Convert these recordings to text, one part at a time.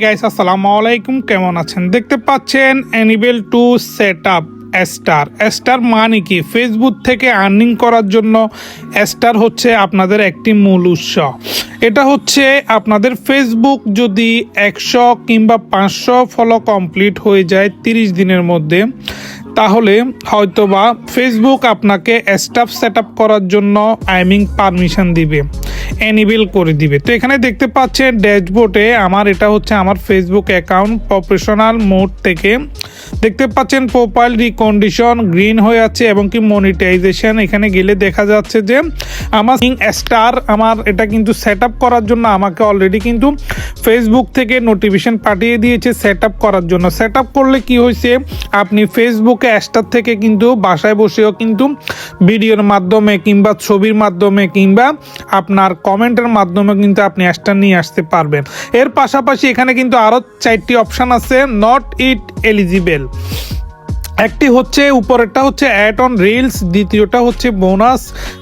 Guys আসসালামু আলাইকুম কেমন আছেন? দেখতে পাচ্ছেন enable to set up star star মানে কি? ফেসবুক থেকে আর্নিং করার জন্য স্টার হচ্ছে আপনাদের একটি মূল উৎস। এটা হচ্ছে আপনাদের ফেসবুক যদি একশো কিংবা পাঁচশো ফলো কমপ্লিট হয়ে যায় তিরিশ দিনের মধ্যে। তাহলে হয়তোবা ফেসবুক আপনাকে স্টাফ সেট করার জন্য আইমিং পারমিশন দিবে। এনিবেল করে দিবে। তো এখানে দেখতে পাচ্ছেন ড্যাশবোর্ডে আমার, এটা হচ্ছে আমার ফেসবুক অ্যাকাউন্ট প্রফেশনাল মোড থেকে। দেখতে পাচ্ছেন প্রোফাইল রিকন্ডিশন গ্রিন হয়ে আছে এবং কি মনিটাইজেশন এখানে গেলে দেখা যাচ্ছে যে, আমার স্টার আমার এটা কিন্তু সেট করার জন্য আমাকে অলরেডি কিন্তু ফেসবুক থেকে নোটিফিকেশন পাঠিয়ে দিয়েছে সেট আপ করার জন্য। সেট আপ করলে কি হয়েছে? আপনি ফেসবুকে অ্যাস্টার থেকে কিন্তু বাসায় বসেও কিন্তু ভিডিওর মাধ্যমে কিংবা ছবির মাধ্যমে কিংবা আপনার কমেন্টের মাধ্যমে কিন্তু আপনি অ্যাস্টার নিয়ে আসতে পারবেন। এর পাশাপাশি এখানে কিন্তু আরও চারটি অপশান আছে নট ইট এলিজিবেল একটি হচ্ছে, উপরেরটা হচ্ছে অ্যাড অন রিলস দ্বিতীয়টা হচ্ছে বোনাস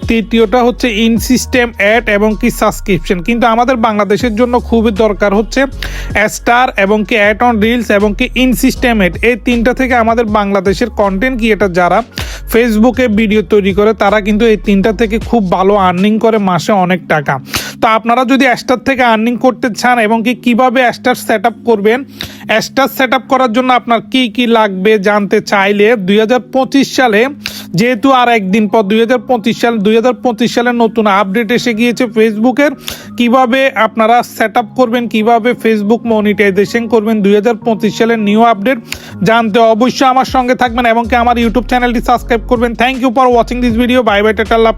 তৃতীয়টা হচ্ছে ইন সিস্টেম অ্যাড এবং কি সাবস্ক্রিপশন কিন্তু আমাদের বাংলাদেশের জন্য খুবই দরকার হচ্ছে স্টার এবং কি অ্যাড অন রিলস এবং কি ইন সিস্টেম অ্যাড এই তিনটা থেকে আমাদের বাংলাদেশের কন্টেন্ট ক্রিয়েটার যারা ফেসবুকে ভিডিও তৈরি করে, তারা কিন্তু এই তিনটা থেকে খুব ভালো আর্নিং করে মাসে অনেক টাকা। তো আপনারা যদি অ্যাস্টার থেকে আর্নিং করতে চান এবং কি কীভাবে অ্যাস্টার সেট আপ করবেন? অ্যাস্টার সেট করার জন্য আপনার কি কি লাগবে জানতে চাইলে দুই হাজার পঁচিশ সালে, যেহেতু আর একদিন পর দুই হাজার পঁচিশ সাল, দুই হাজার পঁচিশ সালের নতুন আপডেট এসে গিয়েছে ফেসবুকের কীভাবে আপনারা সেট আপ করবেন, কীভাবে ফেসবুক মনিটাইজেশন করবেন, দুই হাজার পঁচিশ সালের নিউ আপডেট জানতে অবশ্যই আমার সঙ্গে থাকবেন এবং কি আমার ইউটিউব চ্যানেলটি সাবস্ক্রাইব করবেন। Thank you for watching this video bye bye tata Allah